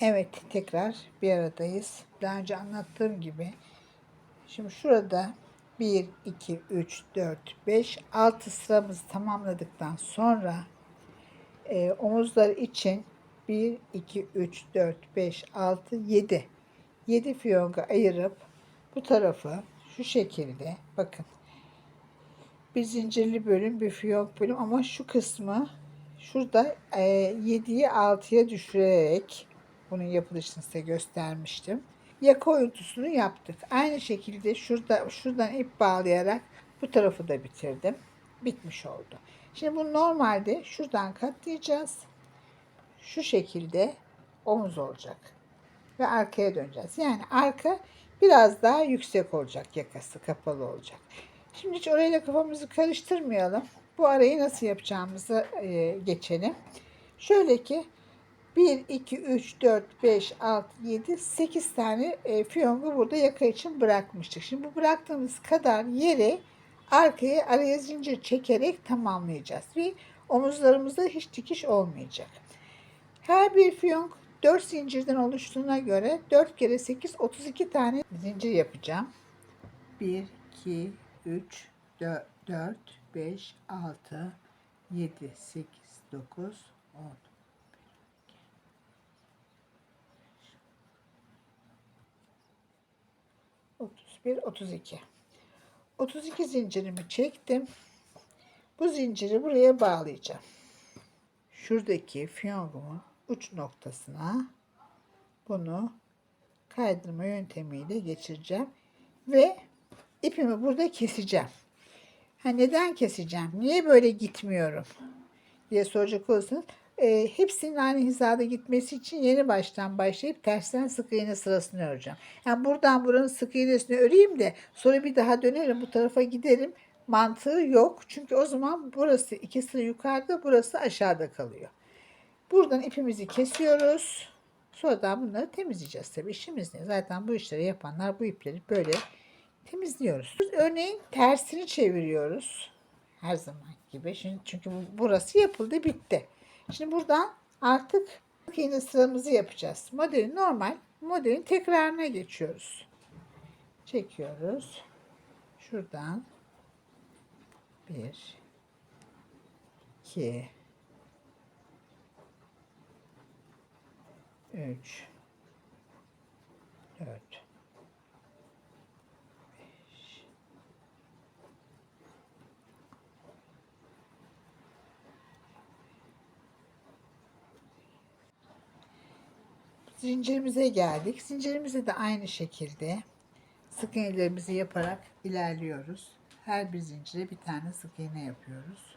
Evet, tekrar bir aradayız. Daha önce anlattığım gibi. Şimdi şurada 1, 2, 3, 4, 5, 6 sıramızı tamamladıktan sonra e, omuzlar için 1, 2, 3, 4, 5, 6, 7. 7 fiyonga ayırıp bu tarafı şu şekilde bakın bir zincirli bölüm bir fiyonk bölüm ama şu kısmı şurada e, 7'yi 6'ya düşürerek bunun yapılışını size göstermiştim. Yaka oyuntusunu yaptık. Aynı şekilde şurada şuradan ip bağlayarak bu tarafı da bitirdim. Bitmiş oldu. Şimdi bu normalde şuradan katlayacağız. Şu şekilde omuz olacak. Ve arkaya döneceğiz. Yani arka biraz daha yüksek olacak yakası kapalı olacak. Şimdi hiç orayla kafamızı karıştırmayalım. Bu arayı nasıl yapacağımızı e, geçelim. Şöyle ki 1, 2, 3, 4, 5, 6, 7, 8 tane e, fiyongu burada yaka için bırakmıştık. Şimdi bu bıraktığımız kadar yeri arkaya araya zincir çekerek tamamlayacağız. Ve omuzlarımızda hiç dikiş olmayacak. Her bir fiyonk 4 zincirden oluştuğuna göre 4 kere 8 32 tane zincir yapacağım. 1, 2, 3, 4, 4 5, 6, 7, 8, 9, 10. 31, 32. 32 zincirimi çektim. Bu zinciri buraya bağlayacağım. Şuradaki fiyongumu uç noktasına bunu kaydırma yöntemiyle geçireceğim ve ipimi burada keseceğim. Ha neden keseceğim? Niye böyle gitmiyorum? diye soracak olursanız e, hepsinin aynı hizada gitmesi için yeni baştan başlayıp tersten sık iğne sırasını öreceğim. Yani buradan buranın sık iğnesini öreyim de sonra bir daha dönerim bu tarafa giderim. Mantığı yok. Çünkü o zaman burası iki sıra yukarıda burası aşağıda kalıyor. Buradan ipimizi kesiyoruz. Sonradan bunları temizleyeceğiz tabii işimiz ne? Zaten bu işleri yapanlar bu ipleri böyle temizliyoruz. Örneğin tersini çeviriyoruz. Her zaman gibi. Şimdi çünkü bu- burası yapıldı bitti. Şimdi buradan artık yine sıramızı yapacağız. Modelin normal modelin tekrarına geçiyoruz. Çekiyoruz. Şuradan 1 2 3 4 5 Zincirimize geldik. Zincirimize de aynı şekilde sık iğnelerimizi yaparak ilerliyoruz. Her bir zincire bir tane sık iğne yapıyoruz.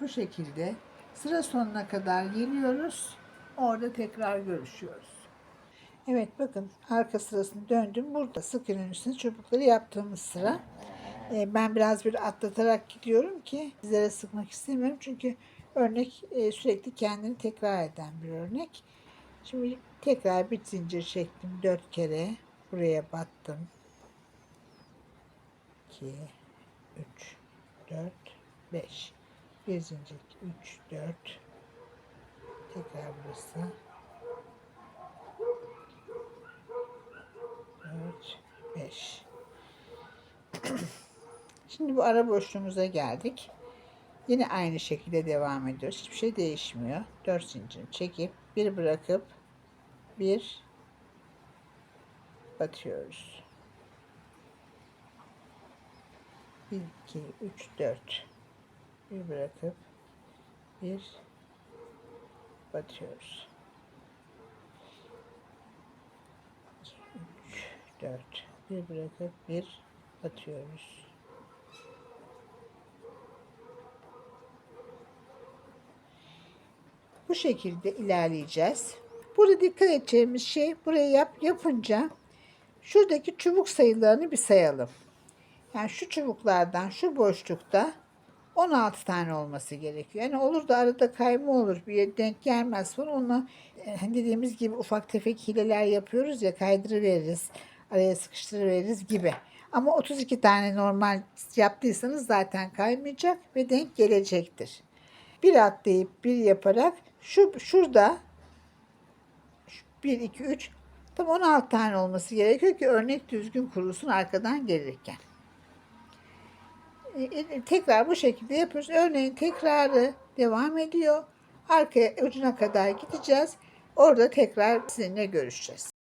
Bu şekilde sıra sonuna kadar geliyoruz. Orada tekrar görüşüyoruz. Evet bakın arka sırasını döndüm. Burada sık iğnenin çubukları yaptığımız sıra. Ee, ben biraz bir atlatarak gidiyorum ki sizlere sıkmak istemiyorum. Çünkü örnek e, sürekli kendini tekrar eden bir örnek. Şimdi tekrar bir zincir çektim. Dört kere buraya battım. 2 3 4 5 bir zincir 3 4 tekrar burası 4 5 Şimdi bu ara boşluğumuza geldik. Yine aynı şekilde devam ediyoruz. Hiçbir şey değişmiyor. 4 zincir çekip bir bırakıp bir batıyoruz. 1 2 3 4 bir bırakıp bir batıyoruz. 3 4 bir bırakıp bir batıyoruz. Bu şekilde ilerleyeceğiz. Burada dikkat edeceğimiz şey buraya yap yapınca şuradaki çubuk sayılarını bir sayalım. Yani şu çubuklardan şu boşlukta 16 tane olması gerekiyor. Yani olur da arada kayma olur bir denk gelmez falan. Onu e, dediğimiz gibi ufak tefek hileler yapıyoruz ya kaydırıveririz. Araya sıkıştırıveririz gibi. Ama 32 tane normal yaptıysanız zaten kaymayacak ve denk gelecektir. Bir atlayıp bir yaparak şu şurada 1 2 3 tam 16 tane olması gerekiyor ki örnek düzgün kurusun arkadan gelirken. E, e, Tekrar bu şekilde yapıyoruz. Örneğin tekrarı devam ediyor. Arkaya ucuna kadar gideceğiz. Orada tekrar sizinle görüşeceğiz.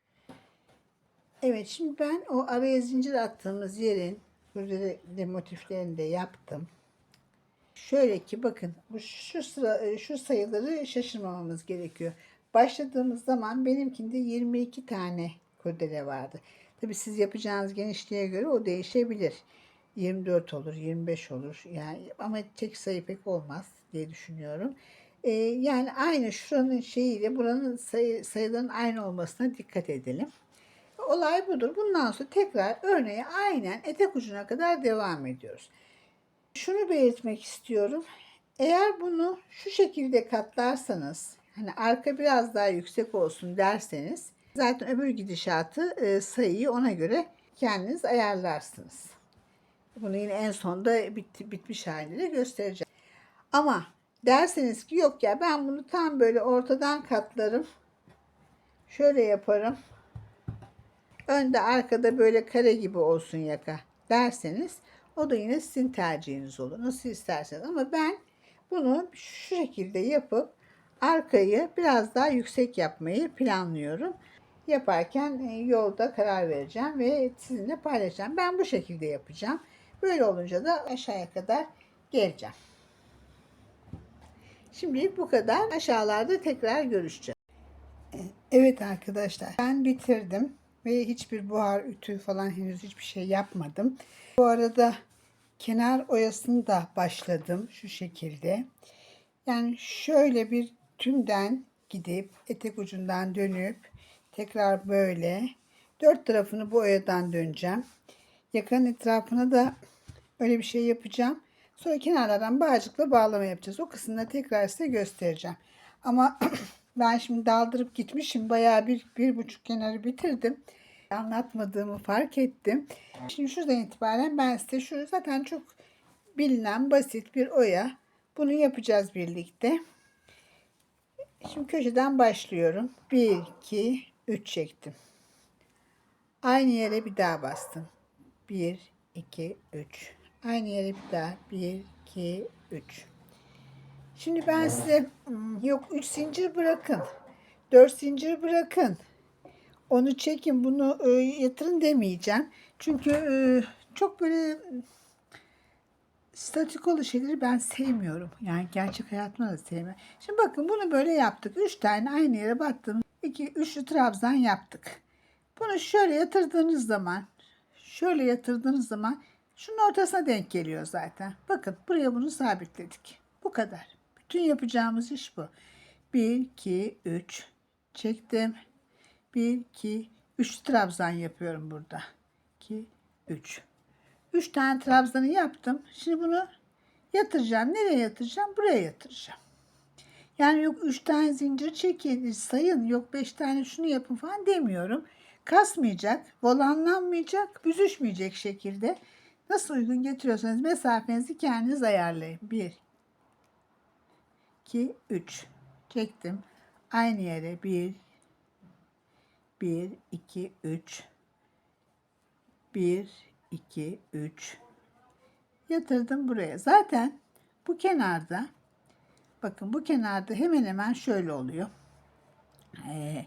Evet şimdi ben o araya zincir attığımız yerin kurdele motiflerini de yaptım. Şöyle ki bakın bu şu sıra e, şu sayıları şaşırmamamız gerekiyor. Başladığımız zaman benimkinde 22 tane kurdele vardı. Tabii siz yapacağınız genişliğe göre o değişebilir. 24 olur, 25 olur. Yani ama tek sayı pek olmaz diye düşünüyorum. Ee, yani aynı şuranın şeyiyle buranın sayı, sayıların aynı olmasına dikkat edelim. Olay budur. Bundan sonra tekrar örneğe aynen etek ucuna kadar devam ediyoruz. Şunu belirtmek istiyorum. Eğer bunu şu şekilde katlarsanız, hani arka biraz daha yüksek olsun derseniz, zaten öbür gidişatı e, sayıyı ona göre kendiniz ayarlarsınız. Bunu yine en sonda bit, bitmiş haliyle göstereceğim. Ama derseniz ki yok ya ben bunu tam böyle ortadan katlarım. Şöyle yaparım. Önde arkada böyle kare gibi olsun yaka derseniz o da yine sizin tercihiniz olur. Nasıl isterseniz ama ben bunu şu şekilde yapıp arkayı biraz daha yüksek yapmayı planlıyorum. Yaparken e, yolda karar vereceğim ve sizinle paylaşacağım. Ben bu şekilde yapacağım. Böyle olunca da aşağıya kadar geleceğim. Şimdilik bu kadar. Aşağılarda tekrar görüşeceğiz. Evet arkadaşlar ben bitirdim ve hiçbir buhar ütü falan henüz hiçbir şey yapmadım. Bu arada kenar oyasını da başladım şu şekilde. Yani şöyle bir tümden gidip etek ucundan dönüp tekrar böyle dört tarafını bu oyadan döneceğim. Yakanın etrafına da öyle bir şey yapacağım. Sonra kenarlardan bağcıkla bağlama yapacağız. O kısımda tekrar size göstereceğim. Ama ben şimdi daldırıp gitmişim. Bayağı bir, bir buçuk kenarı bitirdim. Anlatmadığımı fark ettim. Şimdi şuradan itibaren ben size şu zaten çok bilinen basit bir oya. Bunu yapacağız birlikte. Şimdi köşeden başlıyorum. 1, 2, 3 çektim. Aynı yere bir daha bastım. 1, 2, 3. Aynı yere bir daha. 1, 2, 3. Şimdi ben size hmm, yok 3 zincir bırakın. 4 zincir bırakın. Onu çekin bunu e, yatırın demeyeceğim. Çünkü e, çok böyle statik olan şeyleri ben sevmiyorum. Yani gerçek hayatımda da sevmiyorum. Şimdi bakın bunu böyle yaptık. 3 tane aynı yere battım. 2 üçlü trabzan yaptık. Bunu şöyle yatırdığınız zaman şöyle yatırdığınız zaman şunun ortasına denk geliyor zaten. Bakın buraya bunu sabitledik. Bu kadar. Bütün yapacağımız iş bu. 1, 2, 3 çektim. 1, 2, 3 trabzan yapıyorum burada. 2, 3. 3 tane trabzanı yaptım. Şimdi bunu yatıracağım. Nereye yatıracağım? Buraya yatıracağım. Yani yok 3 tane zincir çekin, sayın, yok 5 tane şunu yapın falan demiyorum. Kasmayacak, volanlanmayacak, büzüşmeyecek şekilde nasıl uygun getiriyorsanız mesafenizi kendiniz ayarlayın. 1 2 3 çektim. Aynı yere 1 1 2 3 1 2 3 yatırdım buraya. Zaten bu kenarda bakın bu kenarda hemen hemen şöyle oluyor. Ee,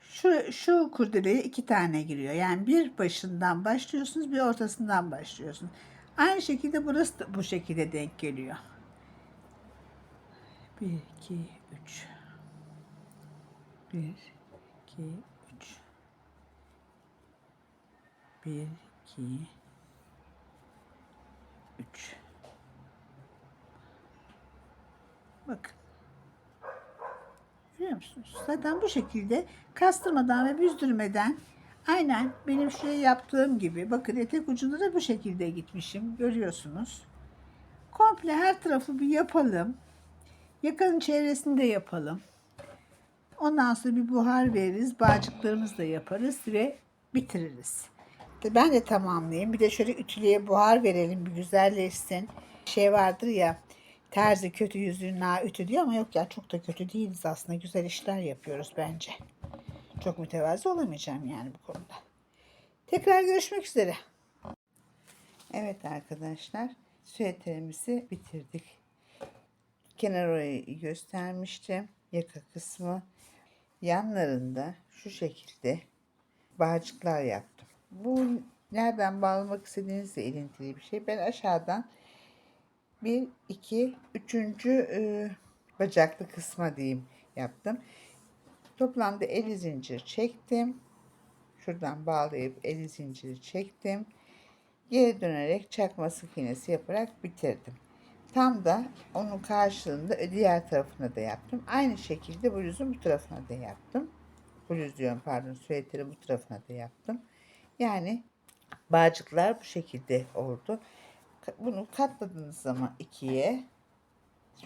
şu, şu kurdeleye iki tane giriyor. Yani bir başından başlıyorsunuz bir ortasından başlıyorsunuz. Aynı şekilde burası da bu şekilde denk geliyor. 1, 2, 3 1, 2, 3 1, 2, 3 Bakın. Görüyor musunuz? Zaten bu şekilde kastırmadan ve büzdürmeden aynen benim şuraya yaptığım gibi bakın etek ucunda da bu şekilde gitmişim. Görüyorsunuz. Komple her tarafı bir yapalım. Yakanın çevresini de yapalım. Ondan sonra bir buhar veririz. Bağcıklarımızı da yaparız ve bitiririz. Ben de tamamlayayım. Bir de şöyle ütülüye buhar verelim bir güzelleşsin. Şey vardır ya terzi kötü yüzünün na ütü diyor ama yok ya çok da kötü değiliz aslında. Güzel işler yapıyoruz bence. Çok mütevazı olamayacağım yani bu konuda. Tekrar görüşmek üzere. Evet arkadaşlar süeterimizi bitirdik. Kenar orayı göstermiştim. Yaka kısmı. Yanlarında şu şekilde bağcıklar yaptım. Bu nereden bağlamak istediğinizle ilintili bir şey. Ben aşağıdan bir, iki, üçüncü e, bacaklı kısma diyeyim yaptım. Toplamda 50 zincir çektim. Şuradan bağlayıp 50 zinciri çektim. Geri dönerek çakma sık iğnesi yaparak bitirdim. Tam da onun karşılığında diğer tarafına da yaptım. Aynı şekilde bluzun bu tarafına da yaptım. Bluz diyorum pardon süveteri bu tarafına da yaptım. Yani bağcıklar bu şekilde oldu. Bunu katladığınız zaman ikiye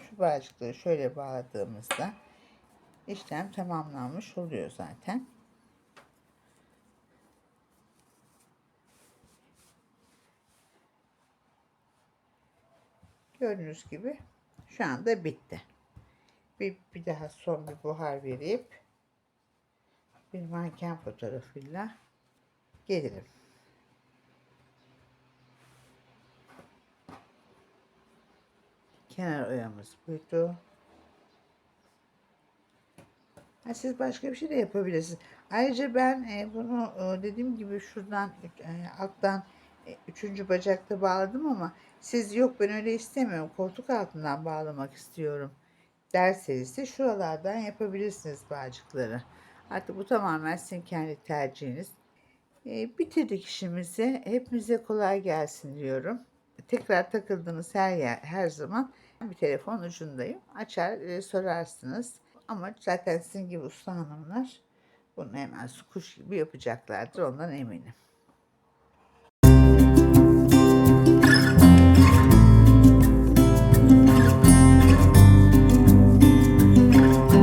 şu bağcıkları şöyle bağladığımızda işlem tamamlanmış oluyor zaten. Gördüğünüz gibi şu anda bitti. Bir, bir daha son bir buhar verip bir manken fotoğrafıyla gelirim. Kenar oyamız buydu. Ha, siz başka bir şey de yapabilirsiniz. Ayrıca ben e, bunu e, dediğim gibi şuradan e, alttan üçüncü bacakta bağladım ama siz yok ben öyle istemiyorum koltuk altından bağlamak istiyorum derseniz de şuralardan yapabilirsiniz bağcıkları. Artık bu tamamen sizin kendi tercihiniz. E, bitirdik işimizi. Hepimize kolay gelsin diyorum. Tekrar takıldığınız her yer, her zaman bir telefon ucundayım. Açar e, sorarsınız. Ama zaten sizin gibi usta hanımlar bunu hemen kuş gibi yapacaklardır ondan eminim.